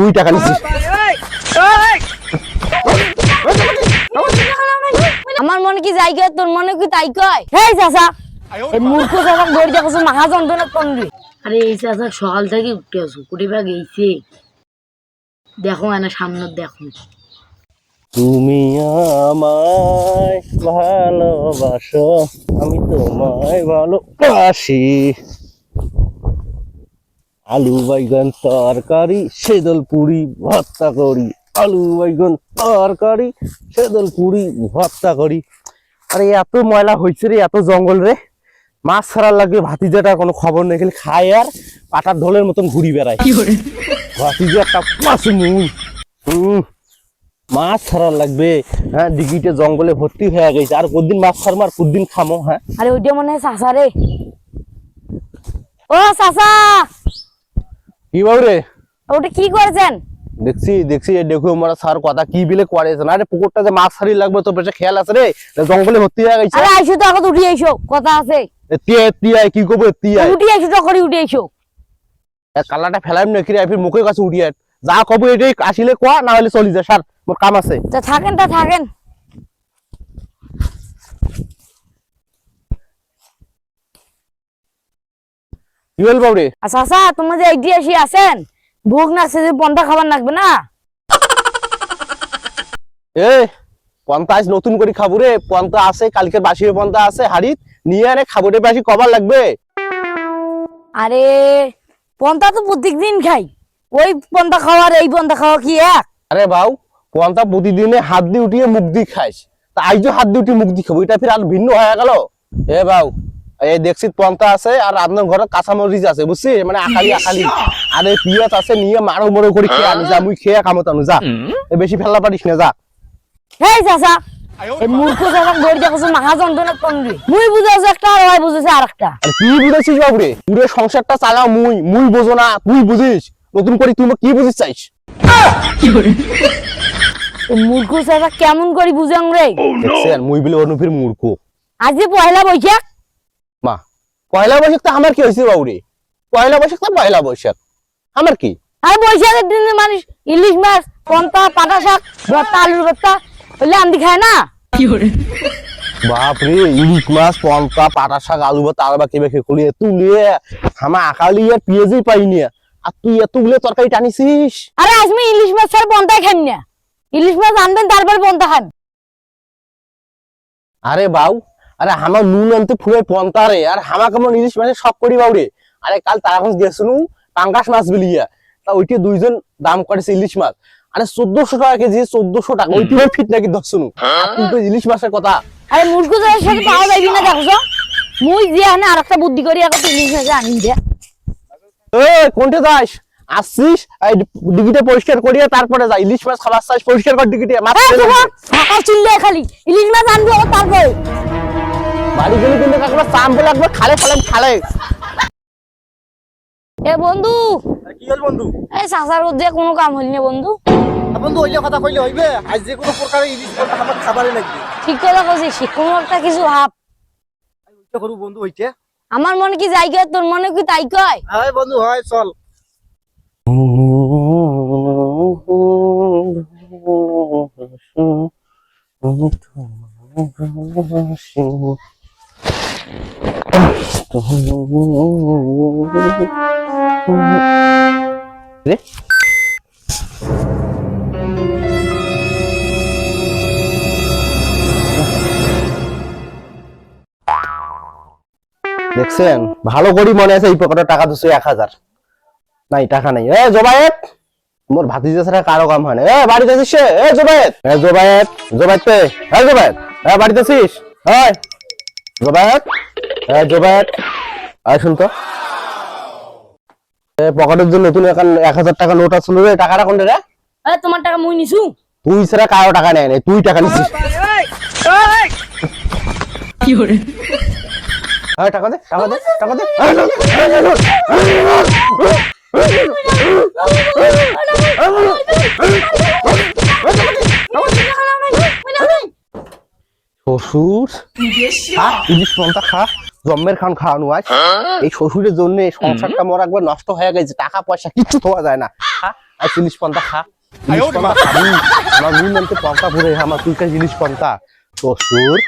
তুই টাকা নিছিস। আমার মনে কি যাই কয় তোর মনে কি তাই কয়? হেই চাচা। এই মূর্খ চাচা দৌড় দেখছ মাথা যন্ত্রণা কমলি আরে এই চাচা সকাল থেকে উঠে আসো কুটি বা গেছে দেখো না সামনে দেখো। তুমি আমায় ভালোবাসো আমি তোমায় ভালোবাসি। আলু বাইগন তরকারি সেদল পুরি ভর্তা করি। আলু বাইগন তরকারি সেদল পুরি ভর্তা করি। আরে এত ময়লা হয়েছে রে এত জঙ্গল রে। মাছ ছাড়ার লাগে ভাতিজাটা কোনো খবর নেই খালি খায় আর পাটার ঢোলের মতন ঘুরি বেড়ায়। ভাতিজা একটা মাছ মুই হুম মাছ ছাড়ার লাগবে। হ্যাঁ দিঘিতে জঙ্গলে ভর্তি হয়ে গেছে। আর কদিন মাছ ছাড়বো আর কদিন খামো হ্যাঁ? আরে ওইটা মনে হয় চাচা রে। ও চাচা কি বাবু রে ওটা কি করেছেন? দেখছি দেখছি দেখো মোরা স্যার কথা কি বিলে করেছে না? রে পুকুরটা যে মাছ ছাড়ি লাগবে তো পেছে খেয়াল আছে রে? জঙ্গলে ভর্তি হয়ে গেছে। আরে আইসো তো এখন উঠি কথা আছে। তিয়া কি উঠি আইসো তো করে উঠি আইসো কালাটা ফেলাইম নাকি রে ফির মুখের কাছে যা কব এটাই আসিলে কোয়া না হলে চলি যা সার মোর কাম আছে। তা থাকেন তা থাকেন। কি বল বাবু রে আর চাচা তোমার যে এইটি আসি আছেন? ভোগ না পন্থা খাবার লাগবে না? এ পন্তা আজ নতুন করে খাব রে। পন্তা আছে কালকে বাসির আছে হাড়িত নিয়ে আনে খাব রে বাসি কবার লাগবে। আরে পন্থা তো প্রত্যেকদিন খাই। ওই পন্থা খাওয়ার এই পন্থা খাওয়া কি এক? আরে বাউ পন্তা প্রতিদিনে হাত দিয়ে উঠিয়ে মুখ দিয়ে খাইস। তা হাত দিয়ে উঠিয়ে মুখ দিয়ে খাব এটা ফির আর ভিন্ন হয়ে গেল। এ বাউ এই দেখছি পন্তা আছে আর আপনার ঘরে কাঁচামরিচ আছে বুঝছিস? মানে আখালি আখালি। আর এই পিঁয়াজ আছে নিয়ে মারো মরো করে খেয়ে আনি যা মুই খেয়ে কামতানু যা। বেশি ফেলা পারিস না যা। হেই চাচা এই মূর্খ চাচা দৌড় দেখছ মাথা যন্ত্রণা কমলি মুই বুঝেছে একটা আর ওই বুঝেছে আর একটা কি বুঝেছিস বাবুরে? পুরো সংসারটা চালা মুই মুই বুঝো না তুই বুঝিস। নতুন করে তুই কি বুঝিস চাইস? এই মূর্খ চাচা কেমন করে বুঝাং রে। দেখছেন মুই বলে অনুফির মূর্খ। আজ যে পয়লা বৈশাখ মা পয়লা বৈশাখ তো আমার কি হয়েছে বাবুরে? পয়লা বৈশাখ তো পয়লা বৈশাখ? আমার কি? আর বৈশাখের দিনে মানুষ ইলিশ মাছ পন্তা পাটা শাক ভর্তা আলুর ভর্তা বললে আন্দি খায় না? কি করে? বাপরে ইলিশ মাছ পন্তা পাটা শাক আলু বা তার বা কেবে খেকুলি তুলে আমার আকালি আর পেঁয়াজই পাইনি আর তুই এতগুলো তরকারি টানিছিস? আরে আজ আমি ইলিশ মাছ ছাড়া পন্তাই খান না। ইলিশ মাছ আনবেন তারপর পন্তা খান। আরে বাউ আরে আমার নুন আনতে ফুলে পন্তা রে। আর হামা কেমন ইলিশ মাছের সব করি বাউরে। আরে কাল তারাগঞ্জ গেছিলু পাঙ্গাস মাছ বিলিয়া। তা ওইটি দুইজন দাম করেছে ইলিশ মাছ। আরে চোদ্দশো টাকা কেজি চোদ্দশো টাকা। ওইটি ফিট নাকি দশনু কিন্তু ইলিশ মাছের কথা। আরে চাষের সাথে পাওয়া যাইবি না দেখছ? মুই যে আনে আর একটা বুদ্ধি করি এখন ইলিশ মাছ আনি দে। এ কোনটা যাস? আসছিস এই ডিগিটা পরিষ্কার করিয়া তারপরে যা। ইলিশ মাছ খাবার চাস পরিষ্কার কর ডিগিটা। মাছ। সকাল চিল্লে খালি। ইলিশ মাছ আনব তারপর। বাড়ি গেলে কিন্তু কাকুরা চাম্পু লাগবে খালে খালে খালে। এ বন্ধু। কি হল বন্ধু? এই মধ্যে কোনো কাম হইল না বন্ধু। বন্ধু ওইলে কথা কইলে হইবে আজ যে কোনো প্রকারে ইলিশ আমার খাবারই লাগবে। ঠিক কথা কইছিস কোনো একটা কিছু ভাব। ওইটা করু বন্ধু হইছে আমার মনে কি যাই কয় তোর মনে কি তাই কয়? হ্যাঁ বন্ধু হয় চল। দেখছেন? ভালো করি মনে আছে, এই পকেটে টাকা দুশো এক হাজার। নাই, টাকা নাই। এ, জবায়েত! মোর ভাতিজা ছাড়া কারও কাম হয় না। এ, বাড়িতে আছিস এ, জবায়েত! এ, জবায়েত! জবায়েত এ জবায়েত! এ, বাড়িতে আছিস? হয় জবায়েত! জবায়েত আয় শুন তো পকেটের জন্য নতুন এখন এক হাজার টাকা নোট আসছিল রে টাকাটা কোনটা রে এ তোমার টাকা মুই নিছু তুই ছাড়া কারও টাকা নেয় নাই তুই টাকা নিছিস হ্যাঁ টাকা দে টাকা দে টাকা দে এই, নে, এই, নে, নে, এই, নে, শ্বশুর খা, ইলিশ খা জম্মের খান খাওয়ানো আজ। এই শ্বশুরের জন্য সংসারটা মোর একবার নষ্ট হয়ে গেছে টাকা পয়সা কিচ্ছু পাওয়া যায় না। খা, আর জিনিস পান্তা খা আমার মুখ নামতে ভরে আমার তুই জিনিস পন্থা সুর